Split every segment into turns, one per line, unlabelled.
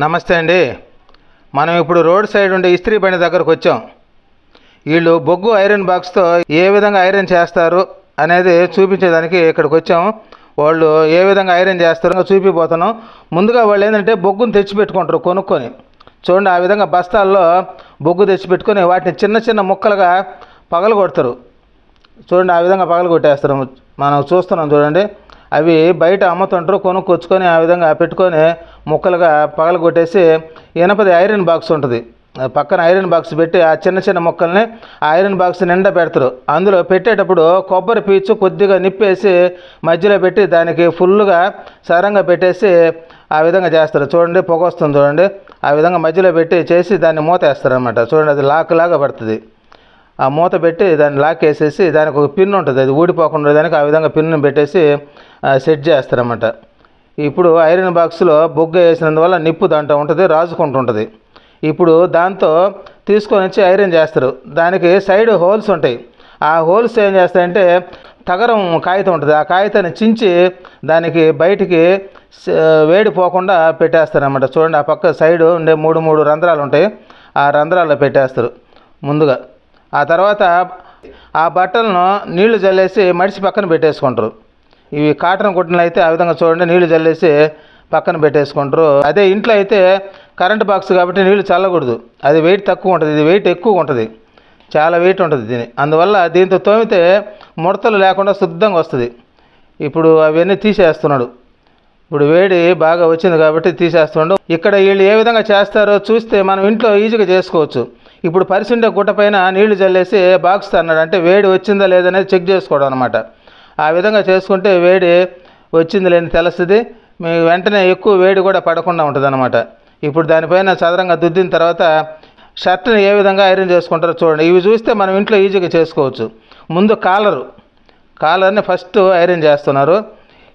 నమస్తే అండి. మనం ఇప్పుడు రోడ్ సైడ్ ఉండే ఇస్త్రీ బండి దగ్గరకు వచ్చాం. వీళ్ళు బొగ్గు ఐరన్ బాక్స్తో ఏ విధంగా ఐరన్ చేస్తారు అనేది చూపించేదానికి ఇక్కడికి వచ్చాం. వాళ్ళు ఏ విధంగా ఐరన్ చేస్తారో చూపిపోతున్నాం. ముందుగా వాళ్ళు ఏంటంటే బొగ్గును తెచ్చిపెట్టుకుంటారు కొనుక్కొని. చూడండి ఆ విధంగా బస్తాల్లో బొగ్గు తెచ్చిపెట్టుకొని వాటిని చిన్న చిన్న ముక్కలుగా పగలు కొడతారు చూడండి ఆ విధంగా పగలు కొట్టేస్తారు మనం చూస్తున్నాం చూడండి. అవి బయట అమ్ముతుంటారు కొనుక్కొచ్చుకొని ఆ విధంగా పెట్టుకొని ముక్కలుగా పగల కొట్టేసి ఇనపది ఐరన్ బాక్స్ ఉంటుంది. పక్కన ఐరన్ బాక్స్ పెట్టి ఆ చిన్న చిన్న ముక్కల్ని ఐరన్ బాక్స్ నిండా పెడతారు. అందులో పెట్టేటప్పుడు కొబ్బరి పీచు కొద్దిగా నిప్పేసి మధ్యలో పెట్టి దానికి ఫుల్గా సరంగా పెట్టేసి ఆ విధంగా చేస్తారు. చూడండి పొగ వస్తుంది చూడండి. ఆ విధంగా మధ్యలో పెట్టి చేసి దాన్ని మూత వేస్తారు అనమాట చూడండి అది లాక్ లాగా పడుతుంది. ఆ మూత పెట్టి దాన్ని లాక్ వేసేసి దానికి ఒక పిన్ ఉంటుంది. అది ఊడిపోకుండా దానికి ఆ విధంగా పిన్ను పెట్టేసి సెట్ చేస్తారన్నమాట. ఇప్పుడు ఐరన్ బాక్స్లో బొగ్గ వేసినందువల్ల నిప్పు దాంట్లో ఉంటుంది రాజుకుంటుంటుంది ఇప్పుడు దాంతో తీసుకొని వచ్చి ఐరన్ చేస్తారు. దానికి సైడ్ హోల్స్ ఉంటాయి. ఆ హోల్స్ ఏం చేస్తాయంటే తగరం కాగితం ఉంటుంది. ఆ కాగితాన్ని చించి దానికి బయటికి వేడి పోకుండా పెట్టేస్తారనమాట చూడండి ఆ పక్క సైడ్ ఉండే మూడు మూడు రంధ్రాలు ఉంటాయి. ఆ రంధ్రాల్లో పెట్టేస్తారు. ముందుగా ఆ తర్వాత ఆ బట్టలను నీళ్ళు చల్లేసి మడిచి పక్కన పెట్టేసుకుంటారు. ఇవి కాటన్ గుడ్డలు అయితే ఆ విధంగా చూడండి నీళ్ళు చల్లేసి పక్కన పెట్టేసుకుంటారు. అదే ఇంట్లో అయితే కరెంట్ బాక్స్ కాబట్టి నీళ్ళు చల్లకూడదు. అది వెయిట్ తక్కువ ఉంటుంది ఇది వెయిట్ ఎక్కువ ఉంటుంది. చాలా వెయిట్ ఉంటుంది దీని. అందువల్ల దీంతో తోమితే ముడతలు లేకుండా శుద్ధంగా వస్తుంది. ఇప్పుడు అవన్నీ తీసేస్తున్నాడు. ఇప్పుడు వేడి బాగా వచ్చింది కాబట్టి తీసేస్తున్నాడు. ఇక్కడ వీళ్ళు ఏ విధంగా చేస్తారో చూస్తే మనం ఇంట్లో ఈజీగా చేసుకోవచ్చు. ఇప్పుడు పరిసిండే గుట్ట పైన నీళ్ళు చల్లేసి బాక్స్ అన్నాడు అంటే వేడి వచ్చిందా లేదనేది చెక్ చేసుకోవడం అనమాట ఆ విధంగా చేసుకుంటే వేడి వచ్చింది లేని తెలుస్తుంది. మీ వెంటనే ఎక్కువ వేడి కూడా పడకుండా ఉంటుంది అనమాట ఇప్పుడు దానిపైన చదరంగా దుద్దిన తర్వాత షర్ట్ని ఏ విధంగా ఐరన్ చేసుకుంటారో చూడండి. ఇవి చూస్తే మనం ఇంట్లో ఈజీగా చేసుకోవచ్చు. ముందు కాలరు. కాలర్ని ఫస్ట్ ఐరన్ చేస్తున్నారు.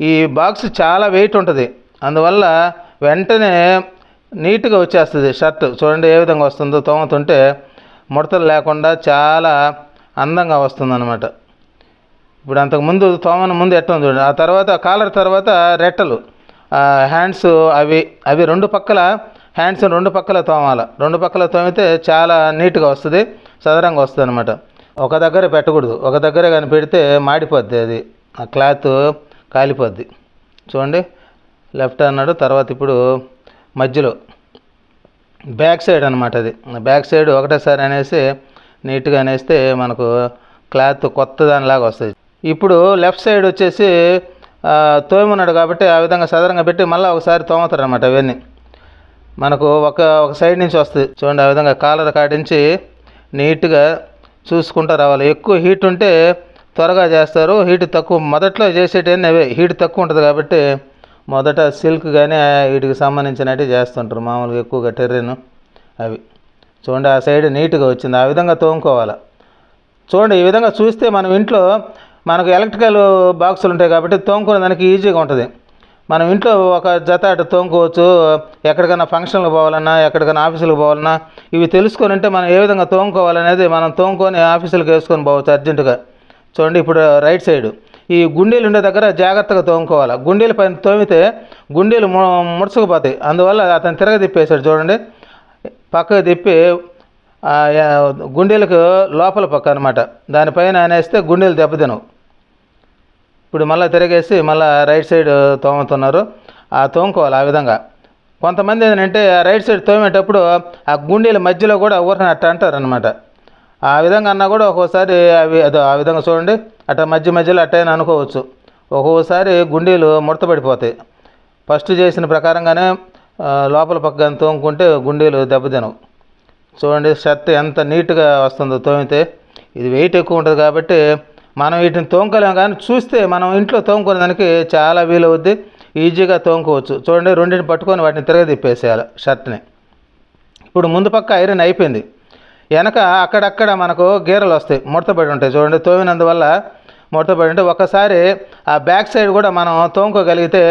ఈ బాక్స్ చాలా వెయిట్ ఉంటుంది. అందువల్ల వెంటనే నీట్గా వచ్చేస్తుంది షర్ట్. చూడండి ఏ విధంగా వస్తుందో. తోముతుంటే ముడతలు లేకుండా చాలా అందంగా వస్తుందన్నమాట. ఇప్పుడు అంతకుముందు తోమన ముందు ఎట్టుంది చూడండి. ఆ తర్వాత కాలర్ తర్వాత రెట్టలు. హ్యాండ్స్ అవి అవి రెండు పక్కల హ్యాండ్స్ రెండు పక్కల తోమాల. రెండు పక్కల తోమితే చాలా నీట్గా వస్తుంది సదరంగా వస్తుంది అనమాట ఒక దగ్గర పెట్టకూడదు. ఒక దగ్గర కానీ పెడితే మాడిపోద్ది అది. ఆ క్లాత్ కాలిపోద్ది. చూడండి. లెఫ్ట్ అన్నాడు. తర్వాత ఇప్పుడు మధ్యలో. బ్యాక్ సైడ్ అనమాట అది. బ్యాక్ సైడ్ ఒకటేసారి అనేసి నీట్గా అనేస్తే మనకు క్లాత్ కొత్త దానిలాగా వస్తుంది. ఇప్పుడు లెఫ్ట్ సైడ్ వచ్చేసి తోమున్నాడు కాబట్టి ఆ విధంగా సదరంగా పెట్టి మళ్ళీ ఒకసారి తోముతారు అనమాట అవన్నీ మనకు ఒక ఒక సైడ్ నుంచి వస్తుంది. చూడండి ఆ విధంగా కాలర్ కాడించి నీట్గా చూసుకుంటూ రావాలి. ఎక్కువ హీట్ ఉంటే త్వరగా చేస్తారు. హీట్ తక్కువ మొదట్లో చేసేటన్నీ అవే. హీట్ తక్కువ ఉంటుంది కాబట్టి మొదట సిల్క్ కానీ వీటికి సంబంధించినట్టు చేస్తుంటారు. మామూలుగా ఎక్కువగా టెర్రెన్ అవి. చూడండి ఆ సైడ్ నీట్గా వచ్చింది. ఆ విధంగా తోముకోవాలి. చూడండి ఈ విధంగా చూస్తే మనం ఇంట్లో మనకు ఎలక్ట్రికల్ బాక్సులు ఉంటాయి కాబట్టి తోముకునే దానికి ఈజీగా ఉంటుంది. మనం ఇంట్లో ఒక జత అటు తోముకోవచ్చు. ఎక్కడికైనా ఫంక్షన్లకు పోవాలన్నా ఎక్కడికైనా ఆఫీసులకు పోవాలన్నా ఇవి తెలుసుకొని ఉంటే మనం ఏ విధంగా తోముకోవాలనేది మనం తోముకొని ఆఫీసులకు వేసుకొని పోవచ్చు అర్జెంటుగా. చూడండి ఇప్పుడు రైట్ సైడ్. ఈ గుండీలు ఉండే దగ్గర జాగ్రత్తగా తోముకోవాలి. గుండీల పైన తోమితే గుండీలు ము ముడుచుకుపోతాయి. అందువల్ల అతను తిరగ తిప్పేశాడు చూడండి. పక్కకు తిప్పి గుండెలకు లోపల పక్క అనమాట దానిపైన అనేస్తే గుండెలు దెబ్బతినవు. ఇప్పుడు మళ్ళీ తిరగేసి మళ్ళీ రైట్ సైడ్ తోముతున్నారు. ఆ తోముకోవాలి ఆ విధంగా. కొంతమంది ఏంటంటే ఆ రైట్ సైడ్ తోమేటప్పుడు ఆ గుండెల మధ్యలో కూడా ఊరిని అట్ట అంటారు అనమాట ఆ విధంగా అన్నా కూడా ఒక్కోసారి అవి అదో ఆ విధంగా చూడండి అట్ట మధ్య మధ్యలో అట్టైనా అనుకోవచ్చు. ఒక్కోసారి గుండీలు ముడతపడిపోతాయి. ఫస్ట్ చేసిన ప్రకారంగానే లోపల పక్కన తోముకుంటే గుండీలు దెబ్బతినవు. చూడండి షర్ట్ ఎంత నీట్గా వస్తుందో తోమితే ఇది వెయిట్ ఎక్కువ ఉంటుంది కాబట్టి మనం వీటిని తోముకోలేము కానీ చూస్తే మనం ఇంట్లో తోముకునే దానికి చాలా వీలవుద్ది. ఈజీగా తోముకోవచ్చు. చూడండి రెండింటిని పట్టుకొని వాటిని తిరగదిప్పేసేయాలి షర్ట్ని. ఇప్పుడు ముందు పక్క ఐరన్ అయిపోయింది. వెనక అక్కడక్కడ మనకు గీరలు వస్తాయి ముడతపడి ఉంటాయి. చూడండి తోమినందువల్ల ముడతపడి ఉంటే ఒక్కసారి ఆ బ్యాక్ సైడ్ కూడా మనం తోముకోగలిగితే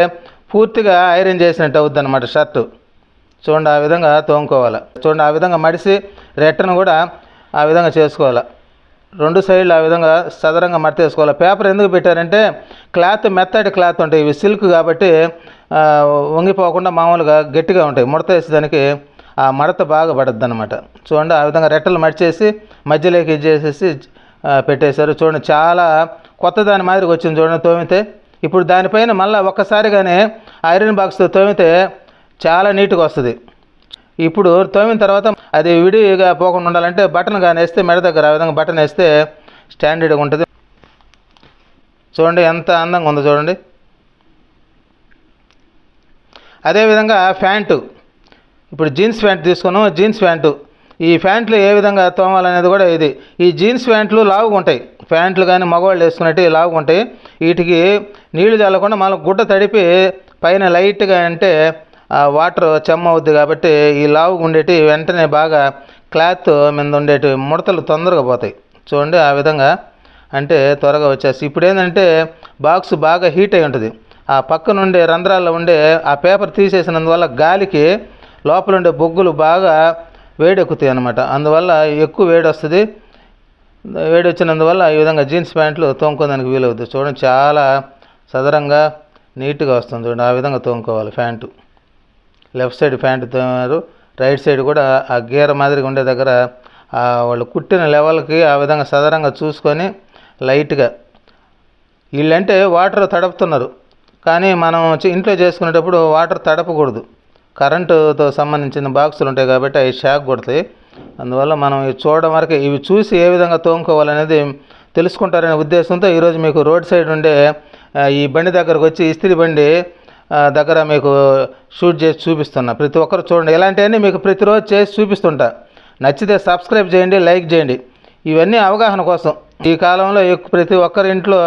పూర్తిగా ఐరన్ చేసినట్టు అవుద్ది అనమాట షర్టు. చూడండి ఆ విధంగా తోముకోవాలి. చూడండి ఆ విధంగా మడిసి రెట్టను కూడా ఆ విధంగా చేసుకోవాలి. రెండు సైడ్లు ఆ విధంగా సదరంగా మడతేసుకోవాలి పేపర్ ఎందుకు పెట్టారంటే క్లాత్ మెత్తటి క్లాత్ ఉంటాయి. ఇవి సిల్క్ కాబట్టి వంగిపోకుండా మామూలుగా గట్టిగా ఉంటాయి. ముడత వేసేదానికి ఆ మడత బాగా పడద్ది అనమాట చూడండి ఆ విధంగా రెట్టలు మడిచేసి మధ్యలోకి ఇది చేసేసి పెట్టేశారు. చూడండి చాలా కొత్త దాని మాదిరిగా వచ్చింది చూడండి తోమితే. ఇప్పుడు దానిపైన మళ్ళీ ఒక్కసారిగానే ఐరన్ బాక్స్తో తోమితే చాలా నీట్గా వస్తుంది. ఇప్పుడు తోమిన తర్వాత అది విడిగా పోకుండా ఉండాలంటే బటన్ కానీ వేస్తే మెడ దగ్గర ఆ విధంగా బటన్ వేస్తే స్టాండర్డ్గా ఉంటుంది. చూడండి ఎంత అందంగా ఉందో చూడండి. అదేవిధంగా ప్యాంటు. ఇప్పుడు జీన్స్ ప్యాంట్ తీసుకున్నాం జీన్స్ ప్యాంటు. ఈ ప్యాంట్లు ఏ విధంగా తోమాలనేది కూడా ఇది. ఈ జీన్స్ ప్యాంట్లు లావుగా ఉంటాయి. ప్యాంట్లు కానీ మగవాళ్ళు వేసుకున్నట్టు లావుగా ఉంటాయి. వీటికి నీళ్ళు చల్లకుండా మళ్ళీ గుడ్డ తడిపి పైన లైట్గా అంటే వాటర్ చెమ్మ అవుద్ది కాబట్టి ఈ లావుగా ఉండేటి వెంటనే బాగా క్లాత్ మీద ఉండేటి ముడతలు తొందరగా పోతాయి. చూడండి ఆ విధంగా అంటే త్వరగా వచ్చేసి ఇప్పుడు ఏంటంటే బాక్స్ బాగా హీట్ అయి ఉంటుంది. ఆ పక్కనుండే రంధ్రాల్లో ఉండే ఆ పేపర్ తీసేసినందువల్ల గాలికి లోపల ఉండే బొగ్గులు బాగా వేడెక్కుతాయి అన్నమాట. అందువల్ల ఎక్కువ వేడి వస్తుంది వేడి వచ్చినందువల్ల ఈ విధంగా జీన్స్ ప్యాంట్లు తోముకోవడానికి వీలవుతుంది. చూడండి చాలా సదరంగా నీట్గా వస్తుంది చూడండి ఆ విధంగా తోముకోవాలి ప్యాంటు. లెఫ్ట్ సైడ్ ప్యాంటు తోమారు రైట్ సైడ్ కూడా ఆ గీర మాదిరిగా ఉండే దగ్గర వాళ్ళు కుట్టిన లెవెల్కి ఆ విధంగా సదరంగా చూసుకొని లైట్గా. వీళ్ళంటే వాటర్ తడుపుతున్నారు. కానీ మనం ఇంట్లో చేసుకునేటప్పుడు వాటర్ తడపకూడదు. కరెంటుతో సంబంధించిన బాక్సులు ఉంటాయి కాబట్టి అవి షాక్ కొడతాయి. అందువల్ల మనం ఇవి చూడడం వరకు ఇవి చూసి ఏ విధంగా తోముకోవాలనేది తెలుసుకుంటారనే ఉద్దేశంతో ఈరోజు మీకు రోడ్ సైడ్ ఉండే ఈ బండి దగ్గరకు వచ్చి ఇస్త్రీ బండి దగ్గర మీకు షూట్ చేసి చూపిస్తున్నా. ప్రతి ఒక్కరు చూడండి. ఇలాంటివన్నీ మీకు ప్రతిరోజు చేసి చూపిస్తుంటా. నచ్చితే సబ్స్క్రైబ్ చేయండి లైక్ చేయండి. ఇవన్నీ అవగాహన కోసం. ఈ కాలంలో ప్రతి ఒక్కరి ఇంట్లో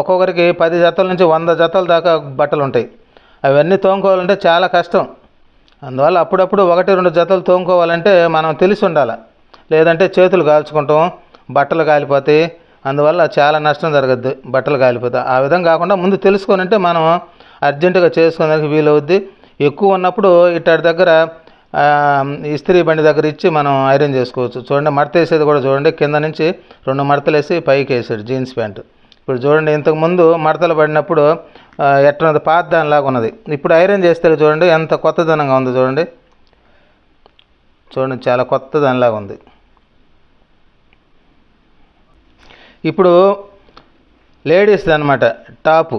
ఒక్కొక్కరికి పది జతల నుంచి వంద జతల దాకా బట్టలు ఉంటాయి అవన్నీ తోముకోవాలంటే చాలా కష్టం. అందువల్ల అప్పుడప్పుడు ఒకటి రెండు జతలు తోముకోవాలంటే మనం తెలిసి ఉండాలి లేదంటే చేతులు కాల్చుకుంటాం బట్టలు కాలిపోతాయి. అందువల్ల చాలా నష్టం జరగద్దు బట్టలు కాలిపోతాయి. ఆ విధంగా కాకుండా ముందు తెలుసుకొని అంటే మనం అర్జెంటుగా చేసుకోవడానికి వీలవుద్ది. ఎక్కువ ఉన్నప్పుడు ఇట్టాడి దగ్గర ఇస్త్రీ బండి దగ్గర ఇచ్చి మనం ఐరన్ చేసుకోవచ్చు. చూడండి మడత వేసేది కూడా చూడండి. కింద నుంచి రెండు మడతలు వేసి పైకి వేసాడు జీన్స్ ప్యాంటు. ఇప్పుడు చూడండి ఇంతకుముందు మడతలు పడినప్పుడు ఆ, ఎట్లున్నది పాత దానిలాగా ఉన్నది. ఇప్పుడు ఐరన్ చేస్తే చూడండి ఎంత కొత్తదనంగా ఉంది చూడండి. చూడండి చాలా కొత్త దానిలాగా ఉంది. ఇప్పుడు లేడీస్ అనమాట టాపు.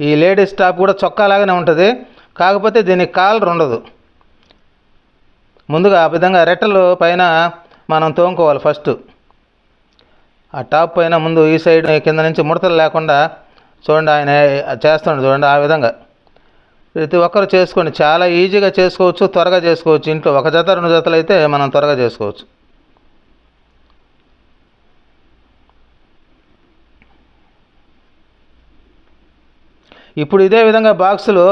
ఈ లేడీస్ టాప్ కూడా చొక్కాలాగానే ఉంటుంది కాకపోతే దీనికి కాలర్ ఉండదు. ముందుగా ఆ విధంగా రెట్టలు పైన మనం తోముకోవాలి ఫస్ట్. ఆ టాప్ పైన ముందు ఈ సైడ్ కింద నుంచి ముడతలు లేకుండా చూడండి ఆయన చేస్తాడు చూడండి ఆ విధంగా. ప్రతి ఒక్కరు చేసుకోండి. చాలా ఈజీగా చేసుకోవచ్చు త్వరగా చేసుకోవచ్చు. ఇంట్లో ఒక జత రెండు జతలు అయితే మనం త్వరగా చేసుకోవచ్చు. ఇప్పుడు ఇదే విధంగా బాక్సులు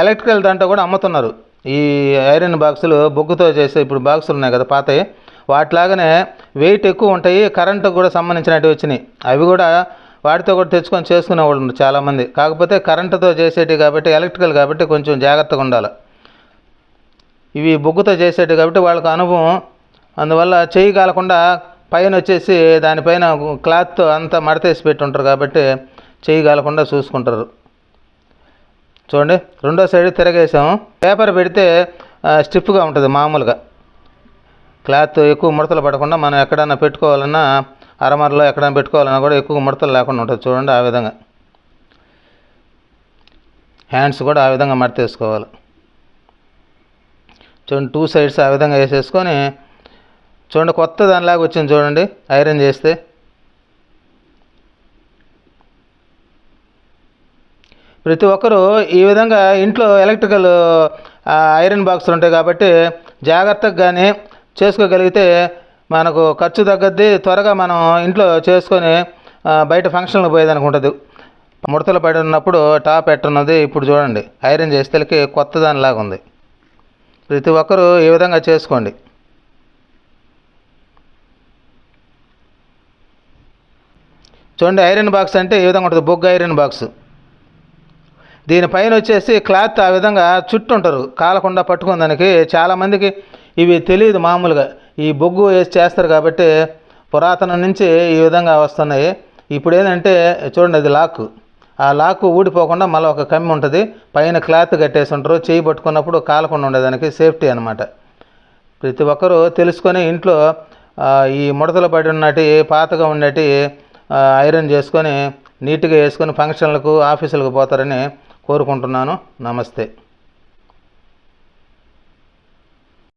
ఎలక్ట్రికల్ దాంట్లో కూడా అమ్ముతున్నారు. ఈ ఐరన్ బాక్సులు బొగ్గుతో చేసే ఇప్పుడు బాక్సులు ఉన్నాయి కదా పాతవి. వాటిలాగానే వెయిట్ ఎక్కువ ఉంటాయి కరెంటుకు కూడా సంబంధించినవి వచ్చినాయి. అవి కూడా వాటితో కూడా తెచ్చుకొని చేసుకునే వాళ్ళు ఉన్నారు చాలామంది. కాకపోతే కరెంటుతో చేసేటివి కాబట్టి ఎలక్ట్రికల్ కాబట్టి కొంచెం జాగ్రత్తగా ఉండాలి. ఇవి బొగ్గుతో చేసేటివి కాబట్టి వాళ్ళకి అనుభవం. అందువల్ల చెయ్యి కాలకుండా పైన వచ్చేసి దానిపైన క్లాత్తో అంతా మడతేసి పెట్టి ఉంటారు కాబట్టి చెయ్యి కాలకుండా చూసుకుంటారు. చూడండి రెండో సైడ్ తిరగేసాము పేపర్ పెడితే ఆ, స్టిఫ్గా ఉంటుంది మామూలుగా. క్లాత్ ఎక్కువ ముడతలు పడకుండా మనం ఎక్కడైనా పెట్టుకోవాలన్నా అరమరలో ఎక్కడైనా పెట్టుకోవాలన్నా కూడా ఎక్కువ ముడతలు లేకుండా ఉంటుంది చూడండి ఆ విధంగా. హ్యాండ్స్ కూడా ఆ విధంగా మడతేసుకోవాలి చూడండి టూ సైడ్స్ ఆ విధంగా వేసేసుకొని చూడండి కొత్త దానిలాగా వచ్చింది చూడండి ఐరన్ చేస్తే. ప్రతి ఒక్కరూ ఈ విధంగా ఇంట్లో ఎలక్ట్రికల్ ఐరన్ బాక్సులు ఉంటాయి కాబట్టి జాగ్రత్తగా కానీ చేసుకోగలిగితే మనకు ఖర్చు తగ్గద్ది త్వరగా మనం ఇంట్లో చేసుకొని బయట ఫంక్షన్లకు పోయేదానికి ఉంటుంది ముడతలు పడి ఉన్నప్పుడు టాప్ ఎట్టున్నది ఇప్పుడు చూడండి. ఐరన్ చేస్తేలకి కొత్త దానిలాగా ఉంది ప్రతి ఒక్కరూ ఈ విధంగా చేసుకోండి. చూడండి ఐరన్ బాక్స్ అంటే ఈ విధంగా ఉంటుంది? బొగ్గు ఐరన్ బాక్స్. దీనిపైన వచ్చేసి క్లాత్ ఆ విధంగా చుట్టుంటారు. కాలకుండా పట్టుకున్న దానికి చాలామందికి ఇవి తెలియదు మామూలుగా. ఈ బొగ్గు వేసి చేస్తారు కాబట్టి పురాతనం నుంచి ఈ విధంగా వస్తున్నాయి. ఇప్పుడు ఏంటంటే చూడండి అది లాక్. ఆ లాక్ ఊడిపోకుండా మళ్ళీ ఒక కమ్మి ఉంటుంది. పైన క్లాత్ కట్టేసి ఉంటారు. చేయి పట్టుకున్నప్పుడు కాలకుండా ఉండేదానికి సేఫ్టీ అనమాట ప్రతి ఒక్కరూ తెలుసుకొని ఇంట్లో ఈ ముడతలు పడి ఉన్నటి పాతగా ఉండేటి ఐరన్ చేసుకొని నీట్గా వేసుకొని ఫంక్షన్లకు ఆఫీసులకు పోతారని కోరుకుంటున్నాను. నమస్తే.